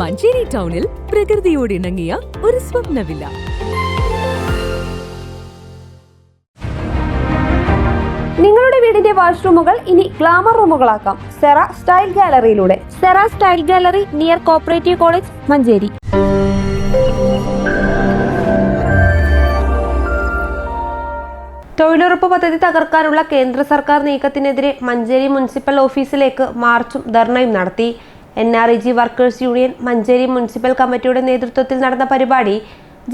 മഞ്ചേരി ടൗണിൽ പ്രകൃതിയോട് ഇണങ്ങിയ ഒരു സ്വപ്നവില്ല. നിങ്ങളുടെ വീടിന്റെ വാഷ്റൂമുകൾ ഇനി ഗ്ലാമർ റൂമുകളാക്കാം. Sera style ഗാലറിയിലൂടെ. Sera style gallery near cooperative college Manjeri. തൊഴിലുറപ്പ് പദ്ധതി തകർക്കാനുള്ള കേന്ദ്ര സർക്കാർ നീക്കത്തിനെതിരെ മഞ്ചേരി മുനിസിപ്പൽ ഓഫീസിലേക്ക് മാർച്ചും ധർണയും നടത്തി. N R E G workers union Manjeri municipal കമ്മിറ്റിയുടെ നേതൃത്വത്തിൽ നടന്ന പരിപാടി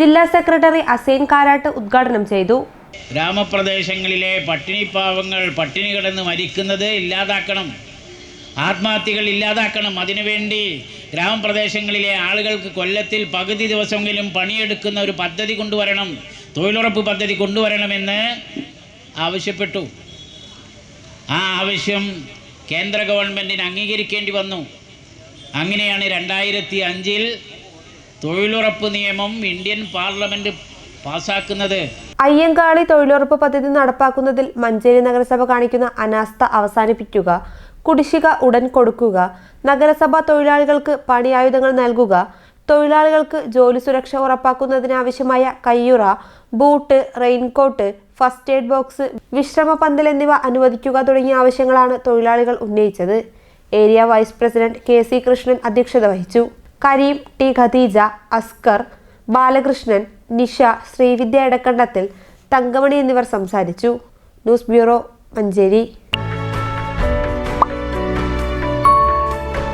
ജില്ലാ സെക്രട്ടറി അസൈൻ കാരാട്ട് ഉദ്ഘാടനം ചെയ്തു. ഗ്രാമപ്രദേശങ്ങളിലെ പട്ടിണി പാവങ്ങൾ പട്ടിണി കിടന്ന് മരിക്കുന്നത് ഇല്ലാതാക്കണം. ആത്മഹത്യകൾ ഇല്ലാതാക്കണം. അതിനുവേണ്ടി ഗ്രാമപ്രദേശങ്ങളിലെ ആളുകൾക്ക് കൊല്ലത്തിൽ പകുതി ദിവസമെങ്കിലും പണിയെടുക്കുന്ന ഒരു പദ്ധതി കൊണ്ടുവരണം തൊഴിലുറപ്പ് പദ്ധതി കൊണ്ടുവരണമെന്ന് ആവശ്യപ്പെട്ടു. ആ ആവശ്യം കേന്ദ്ര ഗവൺമെന്റിന് അംഗീകരിക്കേണ്ടി വന്നു. അങ്ങനെയാണ് രണ്ടായിരത്തി അഞ്ചിൽ തൊഴിലുറപ്പ് നിയമം ഇന്ത്യൻ പാർലമെന്റ് പാസാക്കുന്നത്. അയ്യങ്കാളി തൊഴിലുറപ്പ് പദ്ധതി നടപ്പാക്കുന്നതിൽ മഞ്ചേരി നഗരസഭ കാണിക്കുന്ന അനാസ്ഥ അവസാനിപ്പിക്കുക കുടിശ്ശിക ഉടൻ കൊടുക്കുക നഗരസഭ തൊഴിലാളികൾക്ക് പണിയായുധങ്ങൾ നൽകുക തൊഴിലാളികൾക്ക് ജോലി സുരക്ഷ ഉറപ്പാക്കുന്നതിനാവശ്യമായ കയ്യുറ boot raincoat first aid box വിശ്രമ പന്തൽ എന്നിവ അനുവദിക്കുക തുടങ്ങിയ ആവശ്യങ്ങളാണ് തൊഴിലാളികൾ ഉന്നയിച്ചത്. Area vice president K C Krishnan അധ്യക്ഷത വഹിച്ചു. കരീം ടി ഖദീജ അസ്കർ ബാലകൃഷ്ണൻ നിഷ ശ്രീവിദ്യ എടക്കണ്ടത്തിൽ തങ്കമണി എന്നിവർ സംസാരിച്ചു. News bureau Manjeri.